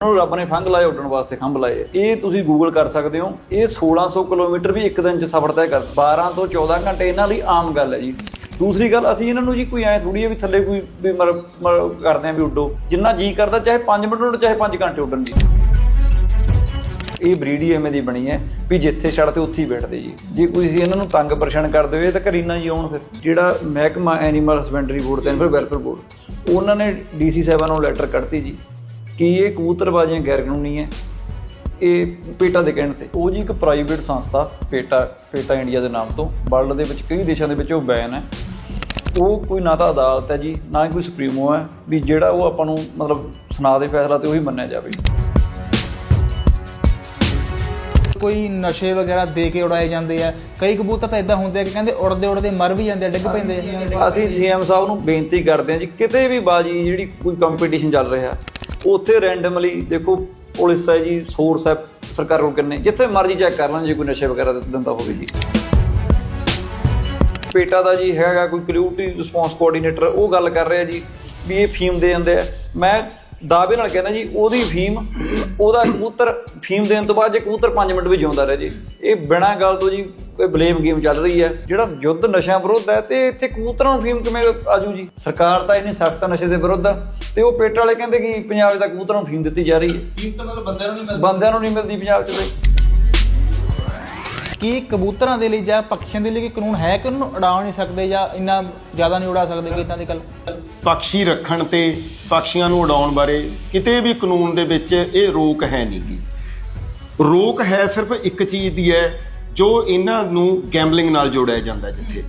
ਉਹਨੂੰ ਰੱਬ ਨੇ ਫੰਗ ਲਾਏ, ਉੱਡਣ ਵਾਸਤੇ ਖੰਭ ਲਾਏ। ਇਹ ਤੁਸੀਂ ਗੂਗਲ ਕਰ ਸਕਦੇ ਹੋ। ਇਹ 1600 ਕਿਲੋਮੀਟਰ ਵੀ ਇੱਕ ਦਿਨ 'ਚ ਸਫ਼ਰ ਤੈਅ ਕਰ 12 ਤੋਂ 14 ਘੰਟੇ ਇਹਨਾਂ ਲਈ ਆਮ ਗੱਲ ਹੈ ਜੀ। ਦੂਸਰੀ ਗੱਲ, ਅਸੀਂ ਇਹਨਾਂ ਨੂੰ ਜੀ ਕੋਈ ਐ ਥੋੜੀ ਵੀ ਥੱਲੇ ਕੋਈ ਵੀ ਮਰ ਕਰਦੇ ਆ ਵੀ ਉੱਡੋ। ਜਿੰਨਾ ਜੀ ਕਰਦਾ, ਚਾਹੇ 5 ਮਿੰਟ ਉੱਡ, ਚਾਹੇ 5 ਘੰਟੇ ਉੱਡਣ ਦੀ। ਇਹ ਬਰੀਡ ਹੀ ਐਵੇਂ ਦੀ ਬਣੀ ਹੈ ਵੀ ਜਿੱਥੇ ਛੱਡ ਤੇ ਉੱਥੇ ਹੀ ਬੈਠਦੇ ਜੀ। ਜੇ ਕੋਈ ਅਸੀਂ ਇਹਨਾਂ ਨੂੰ ਤੰਗ ਪਰੇਸ਼ਾਨ ਕਰਦੇ ਹੋਏ ਤਾਂ ਘਰੀ ਨਾ ਜੀ ਆਉਣ ਫਿਰ। ਜਿਹੜਾ ਮਹਿਕਮਾ ਐਨੀਮਲ ਹਸਬੈਂਡਰੀ ਬੋਰਡ ਤੇ, ਫਿਰ ਵੈਲਫੇਅਰ ਬੋਰਡ ਉਹਨਾਂ ਨੇ ਡੀਸੀ ਸਾਹਿਬਾਂ ਨੂੰ ਲੈਟਰ ਕੱਢਤੀ ਜੀ। ਕਿ ਇਹ ਕਬੂਤਰਬਾਜ਼ੀਆਂ ਗੈਰ ਕਾਨੂੰਨੀ ਹੈ। ਇਹ ਪੇਟਾ ਦੇ ਕਹਿਣ ਤੇ। ਉਹ ਜੀ ਇੱਕ ਪ੍ਰਾਈਵੇਟ ਸੰਸਥਾ ਪੇਟਾ ਪੇਟਾ ਇੰਡੀਆ ਦੇ ਨਾਮ ਤੋਂ। ਵਰਲਡ ਦੇ ਵਿੱਚ ਕਈ ਦੇਸ਼ਾਂ ਦੇ ਵਿੱਚ ਉਹ ਬੈਨ ਹੈ। ਉਹ ਕੋਈ ਨਾ ਤਾਂ ਅਦਾਲਤ ਹੈ ਜੀ ਨਾ ਹੀ ਕੋਈ ਸੁਪਰੀਮੋ ਹੈ ਵੀ ਜਿਹੜਾ ਉਹ ਆਪਾਂ ਨੂੰ ਮਤਲਬ ਸੁਣਾ ਦੇ ਫੈਸਲਾ ਤੇ ਉਹੀ ਮੰਨਿਆ ਜਾਵੇ। ਕੋਈ ਨਸ਼ੇ ਵਗੈਰਾ ਦੇ ਕੇ ਉਡਾਏ ਜਾਂਦੇ ਆ। ਕਈ ਕਬੂਤਰ ਤਾਂ ਇਦਾਂ ਹੁੰਦੇ ਆ ਕਿ ਕਹਿੰਦੇ ਉੜਦੇ ਉੜਦੇ ਮਰ ਵੀ ਜਾਂਦੇ ਆ ਡਿੱਗ ਪੈਂਦੇ ਆ। ਅਸੀਂ ਸੀਐਮ ਸਾਹਿਬ ਨੂੰ ਬੇਨਤੀ ਕਰਦੇ ਹਾਂ ਜੀ ਕਿਤੇ ਵੀ ਬਾਜੀ ਜਿਹੜੀ ਕੋਈ ਕੰਪੀਟੀਸ਼ਨ ਚੱਲ ਰਿਹਾ ਉੱਥੇ ਰੈਂਡਮਲੀ ਦੇਖੋ ਪੁਲਿਸ ਹੈ ਜੀ ਸੋਰਸ ਹੈ, ਸਰਕਾਰ ਕੋਲ ਕਿੰਨੇ, ਜਿੱਥੇ ਮਰਜ਼ੀ ਚੈੱਕ ਕਰ ਲੈਣ, ਜੇ ਕੋਈ ਨਸ਼ੇ ਵਗੈਰਾ ਦਿੰਦਾ ਹੋਵੇ ਜੀ। ਪੇਟਾ ਦਾ ਜੀ ਹੈਗਾ ਕੋਈ ਕਲਿਊਟੀ ਰਿਸਪੌਂਸ ਕੋਆਰਡੀਨੇਟਰ ਉਹ ਗੱਲ ਕਰ ਰਿਹਾ ਜੀ, ਵੀ ਇਹ ਫੀਮ ਦੇ ਜਾਂਦੇ ਆ। ਮੈਂ ਦਾਅਵੇ ਨਾਲ ਕਹਿੰਦਾ ਜੀ, ਉਹਦੀ ਫੀਮ ਉਹਦਾ ਕਬੂਤਰ ਫੀਮ ਦੇਣ ਤੋਂ ਬਾਅਦ ਜੇ ਕਬੂਤਰ 5 ਮਿੰਟ ਵੀ ਜਿਉਂਦਾ ਰਹੇ ਜੀ। ਇਹ ਬਿਨਾਂ ਗੱਲ ਤੋਂ ਜੀ ਇਹ ਬਲੇਮ ਗੇਮ ਚੱਲ ਰਹੀ ਹੈ। ਜਿਹੜਾ ਯੁੱਧ ਨਸ਼ਿਆਂ ਵਿਰੁੱਧ ਹੈ ਤੇ ਇੱਥੇ ਕਬੂਤਰਾਂ ਨੂੰ ਫੀਮ ਕਿਵੇਂ ਆਜੂ ਜੀ? ਸਰਕਾਰ ਤਾਂ ਇੰਨੀ ਸਖਤ ਨਸ਼ੇ ਦੇ ਵਿਰੁੱਧ। ਤੇ ਉਹ ਪੇਟ ਵਾਲੇ ਕਹਿੰਦੇ ਕਿ ਪੰਜਾਬ ਤਾਂ ਕਬੂਤਰਾਂ ਨੂੰ ਫੀਮ ਦਿੱਤੀ ਜਾ ਰਹੀ ਹੈ। ਕੀ ਤਾਂ ਮਤਲਬ ਬੰਦਿਆਂ ਨੂੰ ਨਹੀਂ ਬੰਦਿਆਂ ਨੂੰ ਨਹੀਂ ਮਿਲਦੀ ਪੰਜਾਬ 'ਚ ਬਈ। ਕੀ ਕਬੂਤਰਾਂ ਦੇ ਲਈ ਜਾਂ ਪੱਖੀਆਂ ਦੇ ਲਈ ਕੋਈ ਕਾਨੂੰਨ ਹੈ ਕਿ ਉਹਨਾਂ ਨੂੰ ਉਡਾ ਨਹੀਂ ਸਕਦੇ ਜਾਂ ਇੰਨਾ ਜ਼ਿਆਦਾ ਨਹੀਂ ਉਡਾ ਸਕਦੇ ਕਿ ਇਦਾਂ ਦੀ ਗੱਲ? ਪੰਛੀ ਰੱਖਣ ਤੇ ਪਕਸ਼ੀਆਂ ਨੂੰ ਉਡਾਉਣ ਬਾਰੇ ਕਿਤੇ ਵੀ ਕਾਨੂੰਨ ਦੇ ਵਿੱਚ ਇਹ ਰੋਕ ਹੈ ਨਹੀਂਗੀ ਰੋਕ ਹੈ ਸਿਰਫ ਇੱਕ ਚੀਜ਼ ਦੀ ਹੈ, ਜੋ ਇਹਨਾਂ ਨੂੰ ਗੈਂਬਲਿੰਗ ਨਾਲ ਜੋੜਿਆ ਜਾਂਦਾ ਜਿੱਥੇ।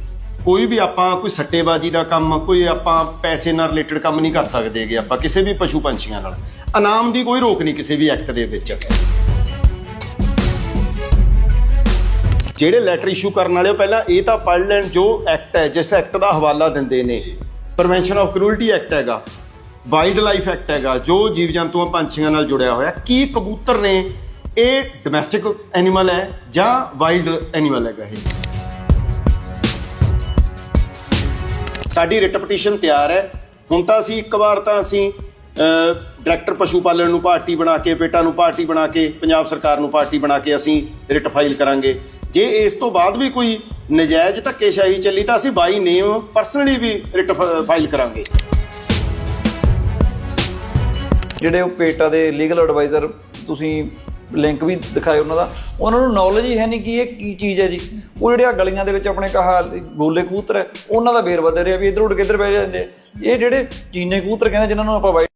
ਕੋਈ ਵੀ ਆਪਾਂ ਕੋਈ ਸੱਟੇਬਾਜ਼ੀ ਦਾ ਕੰਮ, ਕੋਈ ਆਪਾਂ ਪੈਸੇ ਨਾਲ ਰਿਲੇਟਡ ਕੰਮ ਨਹੀਂ ਕਰ ਸਕਦੇਗੇ ਆਪਾਂ, ਕਿਸੇ ਵੀ ਪਸ਼ੂ ਪੰਛੀਆਂ ਨਾਲ। ਇਨਾਮ ਦੀ ਕੋਈ ਰੋਕ ਨਹੀਂ ਕਿਸੇ ਵੀ ਐਕਟ ਦੇ ਵਿੱਚ। ਜਿਹੜੇ ਲੈਟਰ ਇਸ਼ੂ ਕਰਨ ਵਾਲੇ ਉਹ ਪਹਿਲਾਂ ਇਹ ਤਾਂ ਪੜ੍ਹ ਲੈਣ ਜੋ ਐਕਟ ਹੈ, ਜਿਸ ਐਕਟ ਦਾ ਹਵਾਲਾ ਦਿੰਦੇ ਨੇ। ਪ੍ਰੀਵੈਂਸ਼ਨ ਆਫ ਕਰੂਲਟੀ ਐਕਟ ਹੈਗਾ ਵਾਈਲਡ ਲਾਈਫ ਐਕਟ ਹੈਗਾ, ਜੋ ਜੀਵ ਜੰਤੂਆਂ ਪੰਛੀਆਂ ਨਾਲ ਜੁੜਿਆ ਹੋਇਆ। ਕੀ ਕਬੂਤਰ ਨੇ, ਇਹ ਡੋਮੈਸਟਿਕ ਐਨੀਮਲ ਹੈ ਜਾਂ ਵਾਈਲਡ ਐਨੀਮਲ ਹੈਗਾ ਇਹ? ਸਾਡੀ ਰਿਟ ਪਟੀਸ਼ਨ ਤਿਆਰ ਹੈ। ਹੁਣ ਤਾਂ ਅਸੀਂ ਇੱਕ ਵਾਰ ਤਾਂ ਅਸੀਂ ਡਾਇਰੈਕਟਰ ਪਸ਼ੂ ਪਾਲਣ ਨੂੰ ਪਾਰਟੀ ਬਣਾ ਕੇ ਪੇਟਾ ਨੂੰ ਪਾਰਟੀ ਬਣਾ ਕੇ, ਪੰਜਾਬ ਸਰਕਾਰ ਨੂੰ ਪਾਰਟੀ ਬਣਾ ਕੇ ਅਸੀਂ ਰਿਟ ਫਾਈਲ ਕਰਾਂਗੇ। ਜੇ ਇਸ ਤੋਂ ਬਾਅਦ ਵੀ ਕੋਈ ਨਜਾਇਜ਼ ਧੱਕੇਸ਼ਾਹੀ ਚੱਲੀ ਤਾਂ ਅਸੀਂ ਬਾਈ ਨੇਮ ਪਰਸਨਲੀ ਵੀ ਰਿਟ ਫਾਈਲ ਕਰਾਂਗੇ। ਜਿਹੜੇ ਉਹ ਪੇਟਾ ਦੇ ਲੀਗਲ ਐਡਵਾਈਜ਼ਰ ਤੁਸੀਂ ਲਿੰਕ ਵੀ ਦਿਖਾਏ ਉਹਨਾਂ ਦਾ, ਉਹਨਾਂ ਨੂੰ ਨੌਲੇਜ ਹੀ ਹੈ ਨਹੀਂ ਕਿ ਇਹ ਕੀ ਚੀਜ਼ ਹੈ ਜੀ। ਉਹ ਜਿਹੜੇ ਆ ਗਲੀਆਂ ਦੇ ਵਿੱਚ ਆਪਣੇ ਕਹਾ ਗੋਲੇ ਕਬੂਤਰ ਹੈ, ਉਹਨਾਂ ਦਾ ਵੇਰਵਾ ਦੇ ਰਿਹਾ ਵੀ ਇਧਰ ਉੱਡ ਕੇ ਇੱਧਰ ਬਹਿ ਜਾਂਦੇ ਇਹ ਜਿਹੜੇ ਚੀਨੇ ਕਬੂਤਰ ਕਹਿੰਦੇ ਜਿਨ੍ਹਾਂ ਨੂੰ ਆਪਾਂ white